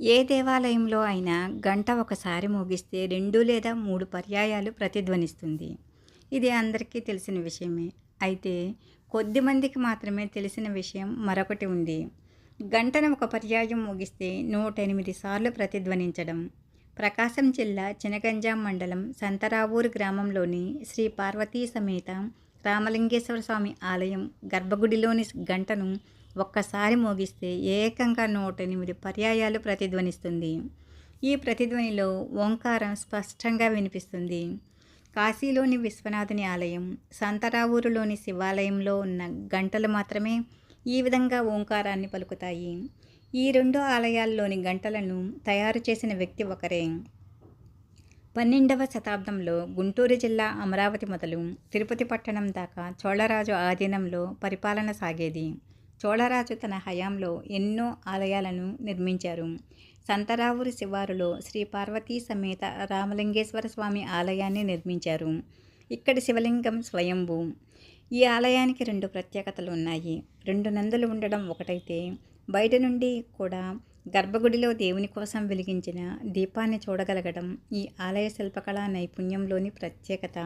ఏ దేవాలయంలో అయినా గంట ఒకసారి మోగిస్తే రెండు లేదా మూడు పర్యాయాలు ప్రతిధ్వనిస్తుంది. ఇది అందరికీ తెలిసిన విషయమే. అయితే కొద్ది మందికి మాత్రమే తెలిసిన విషయం మరొకటి ఉంది. గంటను ఒక పర్యాయం ముగిస్తే నూట ఎనిమిది సార్లు ప్రతిధ్వనించడం. ప్రకాశం జిల్లా చినగంజాం మండలం సంతరావూరు గ్రామంలోని శ్రీ పార్వతీ సమేత రామలింగేశ్వర స్వామి ఆలయం గర్భగుడిలోని గంటను ఒక్కసారి మోగిస్తే ఏకంగా నూట ఎనిమిది పర్యాయాలు ప్రతిధ్వనిస్తుంది. ఈ ప్రతిధ్వనిలో ఓంకారం స్పష్టంగా వినిపిస్తుంది. కాశీలోని విశ్వనాథుని ఆలయం సంతరావూరులోని శివాలయంలో ఉన్న గంటలు మాత్రమే ఈ విధంగా ఓంకారాన్ని పలుకుతాయి. ఈ రెండు ఆలయాల్లోని గంటలను తయారు చేసిన వ్యక్తి ఒకరే. పన్నెండవ శతాబ్దంలో గుంటూరు జిల్లా అమరావతి మొదలు తిరుపతి పట్టణం దాకా చోళరాజు ఆధీనంలో పరిపాలన సాగేది. చోళరాజు తన హయాంలో ఎన్నో ఆలయాలను నిర్మించారు. సంతరావురి శివారులో శ్రీ పార్వతీ సమేత రామలింగేశ్వర స్వామి ఆలయాన్ని నిర్మించారు. ఇక్కడి శివలింగం స్వయంభూ. ఈ ఆలయానికి రెండు ప్రత్యేకతలు ఉన్నాయి. రెండు నందులు ఉండడం ఒకటైతే బయట నుండి కూడా గర్భగుడిలో దేవుని కోసం వెలిగించిన దీపాన్ని చూడగలగడం ఈ ఆలయ శిల్పకళా నైపుణ్యంలోని ప్రత్యేకత.